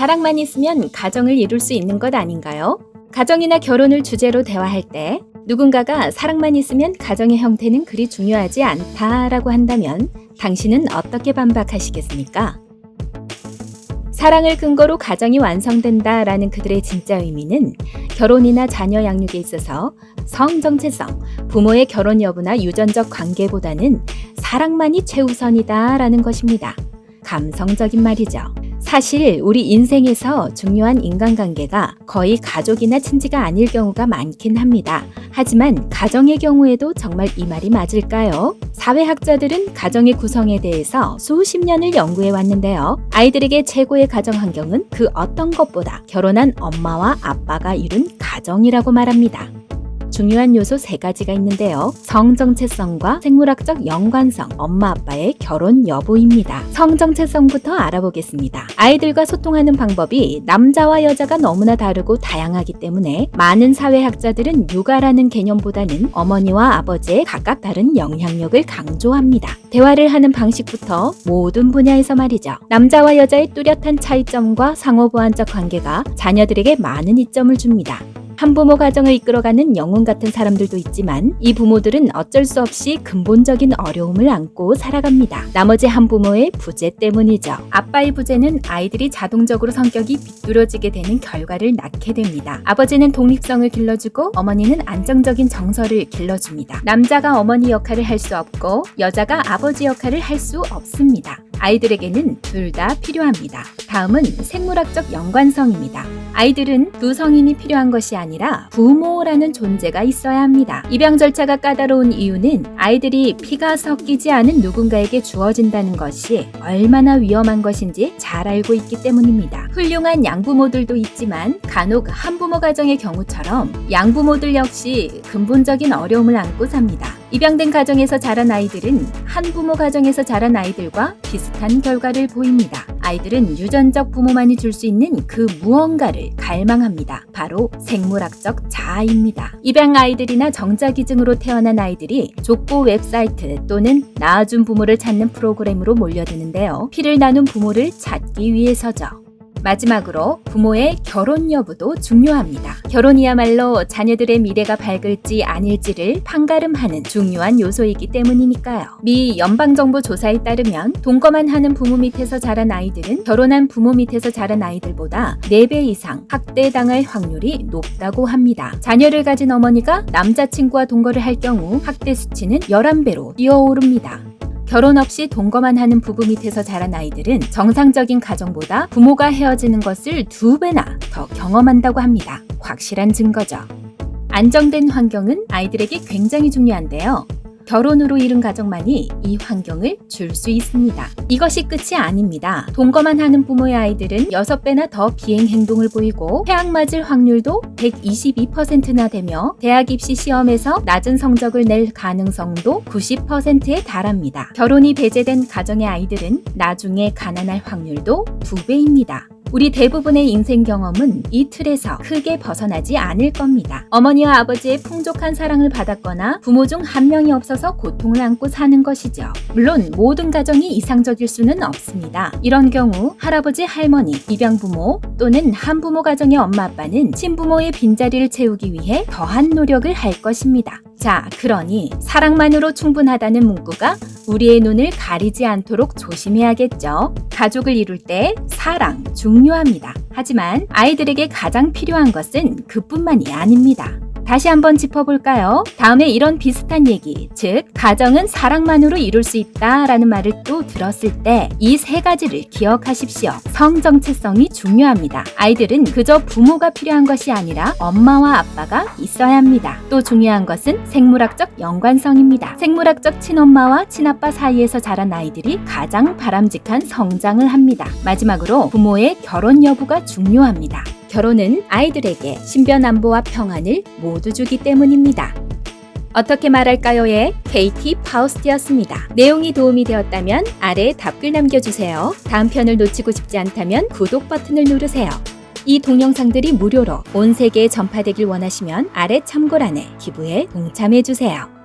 사랑만 있으면 가정을 이룰 수 있는 것 아닌가요? 가정이나 결혼을 주제로 대화할 때 누군가가 사랑만 있으면 가정의 형태는 그리 중요하지 않다라고 한다면 당신은 어떻게 반박하시겠습니까? 사랑을 근거로 가정이 완성된다라는 그들의 진짜 의미는 결혼이나 자녀 양육에 있어서 성 정체성, 부모의 결혼 여부나 유전적 관계보다는 사랑만이 최우선이다라는 것입니다. 감성적인 말이죠. 사실 우리 인생에서 중요한 인간관계가 거의 가족이나 친지가 아닐 경우가 많긴 합니다. 하지만 가정의 경우에도 정말 이 말이 맞을까요? 사회학자들은 가정의 구성에 대해서 수십 년을 연구해 왔는데요. 아이들에게 최고의 가정 환경은 그 어떤 것보다 결혼한 엄마와 아빠가 이룬 가정이라고 말합니다. 중요한 요소 세 가지가 있는데요. 성정체성과 생물학적 연관성, 엄마 아빠의 결혼 여부입니다. 성정체성부터 알아보겠습니다. 아이들과 소통하는 방법이 남자와 여자가 너무나 다르고 다양하기 때문에 많은 사회학자들은 육아라는 개념보다는 어머니와 아버지의 각각 다른 영향력을 강조합니다. 대화를 하는 방식부터 모든 분야에서 말이죠. 남자와 여자의 뚜렷한 차이점과 상호 보완적 관계가 자녀들에게 많은 이점을 줍니다. 한부모 가정을 이끌어가는 영웅 같은 사람들도 있지만 이 부모들은 어쩔 수 없이 근본적인 어려움을 안고 살아갑니다. 나머지 한부모의 부재 때문이죠. 아빠의 부재는 아이들이 자동적으로 성격이 비뚤어지게 되는 결과를 낳게 됩니다. 아버지는 독립성을 길러주고 어머니는 안정적인 정서를 길러줍니다. 남자가 어머니 역할을 할 수 없고 여자가 아버지 역할을 할 수 없습니다. 아이들에게는 둘 다 필요합니다. 다음은 생물학적 연관성입니다. 아이들은 두 성인이 필요한 것이 아니라 부모라는 존재가 있어야 합니다. 입양 절차가 까다로운 이유는 아이들이 피가 섞이지 않은 누군가에게 주어진다는 것이 얼마나 위험한 것인지 잘 알고 있기 때문입니다. 훌륭한 양부모들도 있지만 간혹 한부모 가정의 경우처럼 양부모들 역시 근본적인 어려움을 안고 삽니다. 입양된 가정에서 자란 아이들은 한부모 가정에서 자란 아이들과 비슷한 결과를 보입니다. 아이들은 유전적 부모만이 줄 수 있는 그 무언가를 갈망합니다. 바로 생물학적 자아입니다. 입양 아이들이나 정자기증으로 태어난 아이들이 족보 웹사이트 또는 낳아준 부모를 찾는 프로그램으로 몰려드는데요. 피를 나눈 부모를 찾기 위해서죠. 마지막으로 부모의 결혼 여부도 중요합니다. 결혼이야말로 자녀들의 미래가 밝을지 아닐지를 판가름하는 중요한 요소이기 때문이니까요. 미 연방정부 조사에 따르면 동거만 하는 부모 밑에서 자란 아이들은 결혼한 부모 밑에서 자란 아이들보다 4배 이상 학대당할 확률이 높다고 합니다. 자녀를 가진 어머니가 남자친구와 동거를 할 경우 학대 수치는 11배로 뛰어오릅니다. 결혼 없이 동거만 하는 부부 밑에서 자란 아이들은 정상적인 가정보다 부모가 헤어지는 것을 두 배나 더 경험한다고 합니다. 확실한 증거죠. 안정된 환경은 아이들에게 굉장히 중요한데요. 결혼으로 이룬 가정만이 이 환경을 줄 수 있습니다. 이것이 끝이 아닙니다. 동거만 하는 부모의 아이들은 6배나 더 비행 행동을 보이고 태학 맞을 확률도 122%나 되며 대학 입시 시험에서 낮은 성적을 낼 가능성도 90%에 달합니다. 결혼이 배제된 가정의 아이들은 나중에 가난할 확률도 2배입니다. 우리 대부분의 인생 경험은 이 틀에서 크게 벗어나지 않을 겁니다. 어머니와 아버지의 풍족한 사랑을 받았거나 부모 중 한 명이 없어서 고통을 안고 사는 것이죠. 물론 모든 가정이 이상적일 수는 없습니다. 이런 경우 할아버지, 할머니, 입양부모 또는 한부모 가정의 엄마 아빠는 친부모의 빈자리를 채우기 위해 더한 노력을 할 것입니다. 자, 그러니 사랑만으로 충분하다는 문구가 우리의 눈을 가리지 않도록 조심해야겠죠. 가족을 이룰 때 사랑 중요합니다. 하지만 아이들에게 가장 필요한 것은 그뿐만이 아닙니다. 다시 한번 짚어볼까요? 다음에 이런 비슷한 얘기, 즉, 가정은 사랑만으로 이룰 수 있다 라는 말을 또 들었을 때 이 세 가지를 기억하십시오. 성정체성이 중요합니다. 아이들은 그저 부모가 필요한 것이 아니라 엄마와 아빠가 있어야 합니다. 또 중요한 것은 생물학적 연관성입니다. 생물학적 친엄마와 친아빠 사이에서 자란 아이들이 가장 바람직한 성장을 합니다. 마지막으로 부모의 결혼 여부가 중요합니다. 결혼은 아이들에게 신변안보와 평안을 모두 주기 때문입니다. 어떻게 말할까요의 KT 파우스트였습니다. 내용이 도움이 되었다면 아래 답글 남겨주세요. 다음 편을 놓치고 싶지 않다면 구독 버튼을 누르세요. 이 동영상들이 무료로 온 세계에 전파되길 원하시면 아래 참고란에 기부에 동참해주세요.